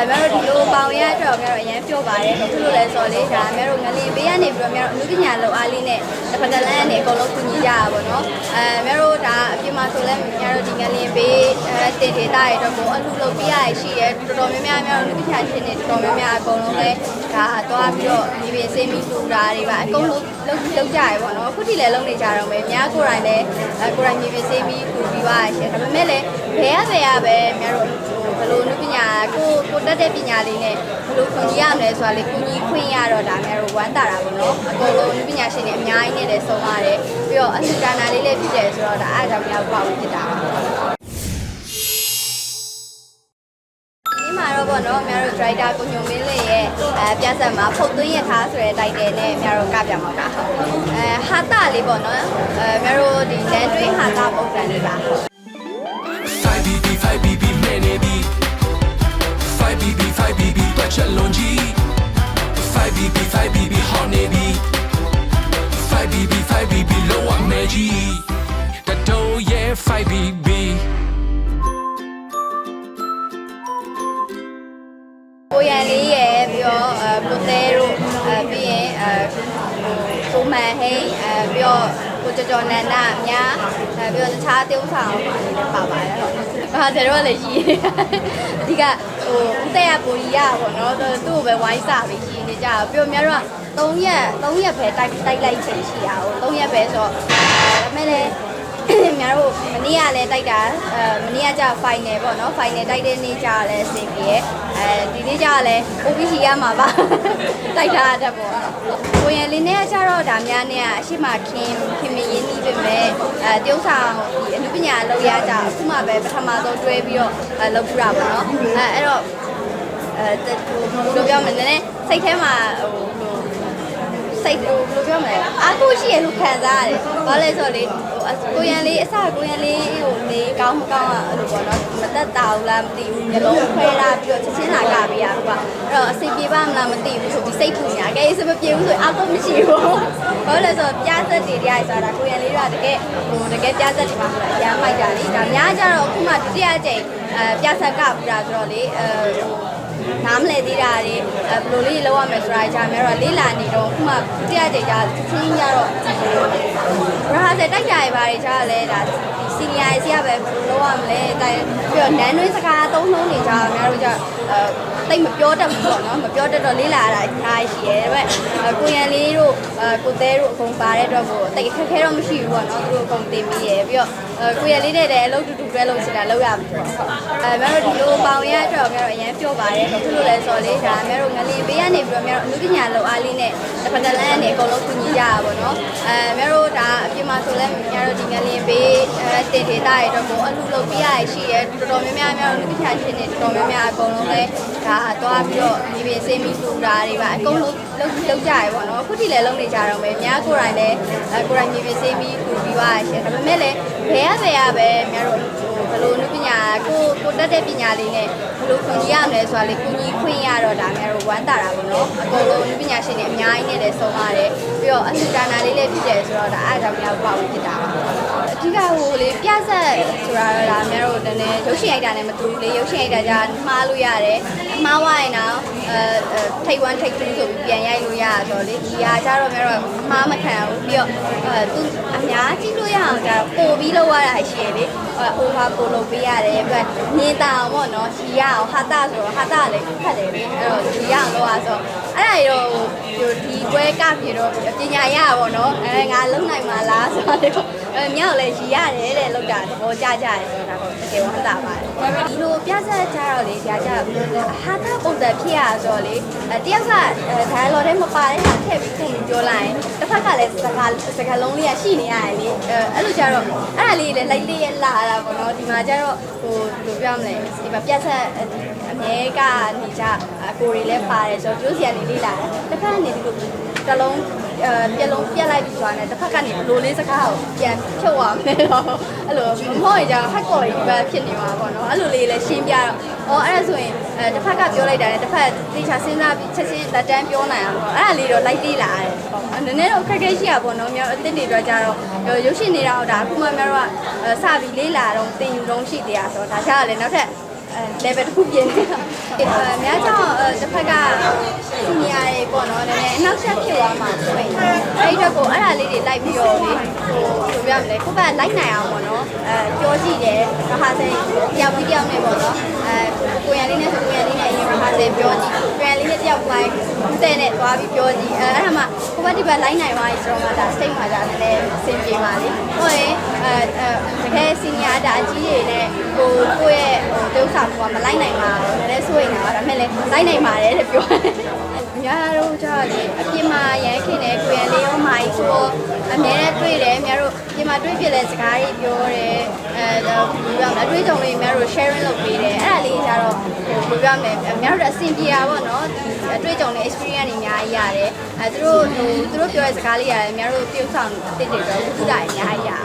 အဲမတို့ဒီလိုပေါင်ရအတွက်တော့မတို့အရင်ပြောပါတယ်ဘာဖြစ်လို့လဲဆိုတော့လေဒါမတို့ငလင်ပေးရနေပြီးတော့မတို့အမှုပညာလောက်အားလေးနဲ့တစ်ဖက်တစ်လမ်းကနေအကုန်လုံးကူညီကြရပါတော့အဲမတို့ဒါအပြင်မှာဆိုလဲမတို့ဒီငလင်ပေး အဲတင်ဒေတာရတော့ကိုအလူလုပ်ပြရရှိရဲတော်တော်များများမတို့အမှုပညာရှင်တွေတော်တော်များများအကုန်လုံးလဲဒါသွားပြီးတော့ဒီပြင်စေးမိလူတာတွေပါအကုန်လုံးလုပ်လုပ်ကြရပါတော့အခုထိလည်းလုပ်နေကြတော့မယ်အများကိုယ်တိုင်လည်းကိုယ်တိုင်မြေပြင်စေးမိလူပြီးပါရှင်ဒါပေမဲ့လည်းဘယ်ရဘယ်ရပဲမတို့ဘယ်လိုနုပညာကိုကိုတက်တဲ့ပညာလေးနဲ့ဘယ်လိုခွန်ကြီးရမလဲဆိုတာလေကိုကြီးခွင့်ရတော့ဒါမျိုးတော့ဝမ်းတာတာပေါ့နော်အကုန်လုံးနုပညာရှင်တွေအများကြီးနဲ့လည်းဆုံးပါတယ်ပြီးတော့အလှူဒါနာလေးလည်းဖြစ်တယ်ဆိုတော့ဒါအားကြောင့်များပေါ့ဖြစ်တာပါ တော့ပေါ့နော်အများတို့ driver ကိုညုံမင်းလေးရဲ့အဲပြဆက်မှာဖုတ်သွင်းရထားဆိုတဲ့ title နဲ့အများတို့ကပြမှာပါအဲဟာတာလေးပေါ့နော်အဲအများတို့ဒီလန်တွင်းဟာတာပုံစံလေးပါ 5BB 5BB မဲနေပြီ 5BB 5BB တွက်ချက်လုံးကြီး 5BB 5BB ဟောင်းနေပြီ 5BB 5BB လုံးဝမဲကြီးတတိုးရဲ့ 5BB အဲကိုမန်ဟိန်းအဲပြီးတော့ကိုကျော်ကျော်နန္ဒအများအဲပြီးတော့တခြား tiêu ဆောင်လည်းပါပါတယ်ဟုတ်။ဟာတယ်တော့လည်းရှိတယ်။အဓိကဟိုဦးတဲ့ရကိုကြီးရပါတော့သူ့ကိုပဲဝိုင်းစားပြီးရှိနေကြတော့ပြီးတော့များတော့3ရက်3ရက်ပဲတိုက်တိုက်လိုက်ချိန်ရှိတာဟို3ရက်ပဲဆိုတော့ဒါပေမဲ့လည်း များတို့မနေ့ကလည်းတိုက်တာအဲမနေ့ကကြာ final ပေါ့နော် final တိုက်တဲ့နေ့ကြာလည်းစင်ကြီးရဲ့အဲဒီနေ့ကြာလည်း OPC ရမှာပါတိုက်တာတတ်ပေါ့ကိုရင်လေးနဲ့ကကြာတော့ဒါများနဲ့အရှိမခင်ခင်မရင်းနှီးပေမဲ့အဲတရုတ်ဆောင်ဒီအနုပညာလောက်ရကြအခုမှပဲပထမဆုံးတွဲပြီးတော့အဲလုပ်ပြတာပေါ့နော်အဲအဲ့တော့အဲဟိုဘယ်လိုပြောမလဲနည်းနည်းစိတ်ထဲမှာဟို စိတ်ဟိုဘယ်လိုပြောမလဲအားကိုရှိရလို့ခံစားရတယ်။ဘာလဲဆိုတော့လေဟိုကိုရန်လေးအစကိုရန်လေးဟိုနေကောင်းမကောင်းอ่ะအဲ့လိုပေါ့နော်မသက်တာဘူးလားမသိဘူးမျိုးလုံးခွဲလာပြီးတော့ချက်ချင်းလာကပေးရဟုတ်ပါအဲ့တော့အစိပြေပါမလားမသိဘူးဆိုပြီးစိတ်ပူညာကဲစမပြေဘူးဆိုရင်အားကိုမရှိဘူး။ဘာလဲဆိုတော့ပြားသက်တွေတရားဆိုတာကိုရန်လေးကတကယ်ဟိုတကယ်ပြားသက်တွေပါဆိုတာအများမိုက်တာလေဒါများကြတော့အခုမှဒုတိယအကြိမ်အဲပြားဆက်ကပူတာဆိုတော့လေအဲဟို နားမလဲသေးတာတွေအဲဘယ်လိုလေးလောက်ရမယ်ဆိုတာကြာများတော့လေးလာနေတော့ခုမှတရားကြိတ်ကြချင်းကြတော့ရဟာစတိုက်ကြရပါတွေကြာလဲဒါစီနီယာစီကပဲဘယ်လိုလောက်ရမလဲတိုင်ပြီးတော့နန်းတွင်းစကားသုံးလုံးနေကြများတို့ကြအဲ တိတ်မပြောတတ်ဘူးပေါ့နော်မပြောတတ်တော့လေးလာတာအားရှိရဲဒါပေမဲ့ကိုရန်လေးတို့အဲကိုသေးတို့အကုန်ပါတဲ့အတွက်ကိုတိတ်ခက်ခဲတော့မရှိဘူးပေါ့နော်သူတို့အကုန်တင်ပြီးရဲပြီးတော့ကိုရန်လေးနဲ့တည်းအလုပ်တူတူတွဲလို့ရှိတာလောက်ရမှာပေါ့အဲများတို့ဒီလိုပေါင်ရအတွက်များတို့အရင်ပြောပါတယ်ဘာဖြစ်လို့လဲဆိုတော့လေဒါများတို့ငလင်ပေးရနေပြီးတော့များတို့အမှုပညာလောက်အားလေးနဲ့တစ်ဖက်တစ်လမ်းကနေအကုန်လုံးကူညီကြရပါတော့အဲများတို့ဒါအပြင်မှာဆိုလဲများတို့ဒီငလင်ပေးအဲတင်ဒေတာရတော့ကိုအလူလုပ်ပြရရှိရဲတော်တော်များများများတို့အမှုပညာရှင်တွေတော်တော်များများအကုန်လုံးလဲ tardes. ဒါသွားပြီးတော့ဒီပြင်စေးမိလူတာတွေပါအကုန်လုံးလုပ်လုပ်ကြရပါတော့အခုထိလည်းလုပ်နေကြတော့မယ်အများကိုယ်တိုင်လည်းအဲကိုယ်တိုင်ဒီပြင်စေးမိလူပြီးပါရှင်ဒါပေမဲ့လည်းဘယ်ရဘယ်ရပဲများတို့ဘယ်လိုနုပညာကိုကိုတက်တဲ့ပညာလေးနဲ့ဘယ်လိုခွန်ကြီးရမလဲဆိုတာလေကိုကြီးခွင့်ရတော့ဒါများတော့ဝမ်းတာတာပေါ့နော်အကုန်လုံးနုပညာရှင်တွေအများကြီးနဲ့လည်းဆုံးပါတယ်ပြီးတော့အလှူဒါနာလေးလည်းဖြစ်တယ်ဆိုတော့ဒါအားကြောင့်များပေါ့ဖြစ်တာပါအဓိကဟိုလေပြဆက်ဆိုတာတော့ဒါများတော့နည်းနည်းရုပ်ရှင်ရိုက်တာနဲ့မတူဘူးလေရုပ်ရှင်ရိုက်တာကြမှားလို့ရတယ်အမှားဝိုင်းတော့အဲထိတ်1ထိတ်2ဆိုပြီးပြန်ရိုက်လို့ရဆိုတော့လေဒီဟာကြတော့များတော့အမှားမခံဘူးပြီးတော့အဲသူအများကြီးလို့ရအောင်ကြတော့ပို့ပြီးလောက်ရတာရှိရလေဟိုဟာပို့လုပ်ပေးရတယ်ပြီးတော့မြင်တာအောင်ပေါ့နော်ရှီရအောင်ဟာတာဆိုတော့ဟာတာလည်းဖတ်တယ်လေအဲ့တော့ရှီရအောင်လောက်ရဆိုအဲ့ဒါရောဟိုဒီပွဲကပြေတော့ပညာရပါပေါ့နော်အဲငါလုံနိုင်မှာလားဆိုတော့ အဲမြောက်လည်းရှီရတယ်တဲ့လောက်တာသဘောကျကြတယ်ဆိုတာကိုတကယ်ဝမ်းသာပါတယ်ဒီလိုပြဆက်ကြတော့လေကြာကြဟာတာပုံစံဖြစ်ရဆိုတော့လေတယောက်ကဒိုင်လော်ထဲမပါတဲ့ဟာထည့်ပြီးခုန်ပြောလိုက်ရင်တစ်ဖက်ကလည်းစကားစကားလုံးလေးကရှိနေရတယ်လေအဲ့လိုကြတော့အဲ့ဒါလေးလည်းလိုက်လေးလာတာပေါ့နော်ဒီမှာကျတော့ဟိုဘယ်လိုပြောမလဲဒီမှာပြဆက်အမြဲကနေကြအကိုတွေလည်းပါတယ်ဆိုတော့ကျိုးစီကနေလေးလာတယ်တစ်ဖက်ကနေဒီလို တလုံးအဲပြက်လုံးပြက်လိုက်ပြီးသွားတယ်တစ်ဖက်ကနေဘလိုလေးစကားကိုပြန်ဖြုတ်အောင်လဲတော့အဲ့လိုမဟုတ်ရင်じゃဟက်ကော်ကြီးပဲဖြစ်နေမှာပေါ့နော်အဲ့လိုလေးလည်းရှင်းပြတော့အော်အဲ့ဒါဆိုရင်အဲတစ်ဖက်ကပြောလိုက်တာနဲ့တစ်ဖက်တေချာစဉ်းစားပြီးချက်ချင်းလက်တန်းပြောနိုင်အောင်ပေါ့အဲ့ဒါလေးတော့လိုက်သေးလာတယ်ပေါ့နည်းနည်းတော့ခက်ခဲရှိရပေါ့နော်မျိုးအစ်စ်တွေတော့ကြတော့ရုပ်ရှင်နေတာတော့ဒါအခုမှမျိုးတော့စပြီးလေးလာတော့တင်ယူတော့ရှိသေးတာဆိုတော့ဒါကြတော့လေနောက်ထပ်အဲ level တစ်ခုပြင်နေတာအဲများကြောင့်အဲတစ်ဖက်ကစီနီယာတွေပေါ့ နော်နည်းနည်းအနောက်ဆက်ဖြစ်သွားမှာဆိုရင်အဲ့ဒီတော့ကိုအဲ့ဒါလေးတွေလိုက်ပြီးတော့လေဟိုဆိုပြရမလဲကိုကလိုက်နိုင်အောင်ပေါ့နော်အဲပြောကြည့်တယ်ရဟာစိတယောက်ပြီးတယောက်နဲ့ပေါ့နော်အဲကိုရန်လေးနဲ့ဆိုကိုရန်လေးနဲ့အရင်ရဟာစိပြောကြည့်ကိုရန်လေးနဲ့တယောက်ပိုင်းတဲ့နဲ့သွားပြီးပြောကြည့်အဲအဲ့ဒါမှကိုကဒီဘက်လိုက်နိုင်သွားပြီဆိုတော့မှဒါ state မှာဒါလည်းအဆင်ပြေပါလေဟုတ်ရင်အဲအဲတကယ်စီနီယာဒါအကြီးတွေနဲ့ကိုကိုရဲ့ဟိုတုပ်ဆောင်ကမလိုက်နိုင်ပါဘူးလည်းစိုးရိမ်တာဒါပေမဲ့လည်းလိုက်နိုင်ပါတယ်တဲ့ပြောတယ် အများတို့ကြောက်လေအပြင်မှာရမ်းခင်တယ်ကိုရန်လေးရောမာကြီးဆိုတော့အများနဲ့တွေ့တယ်အများတို့ပြင်မှာတွေ့ပြလဲစကားကြီးပြောတယ်အဲဒါဘယ်လိုပြောမလဲအတွေ့အကြုံလေးအများတို့ sharing လုပ်ပေးတယ်အဲ့ဒါလေးကြတော့ဟိုဘယ်လိုပြောမလဲအများတို့အဆင်ပြေတာပေါ့နော်ဒီအတွေ့အကြုံလေး experience တွေအများကြီးရတယ်အဲသူတို့ဟိုသူတို့ပြောတဲ့စကားလေးရတယ်အများတို့ပြုတ်ဆောင်တစ်တွေတော့ခုတာအများကြီးရတယ်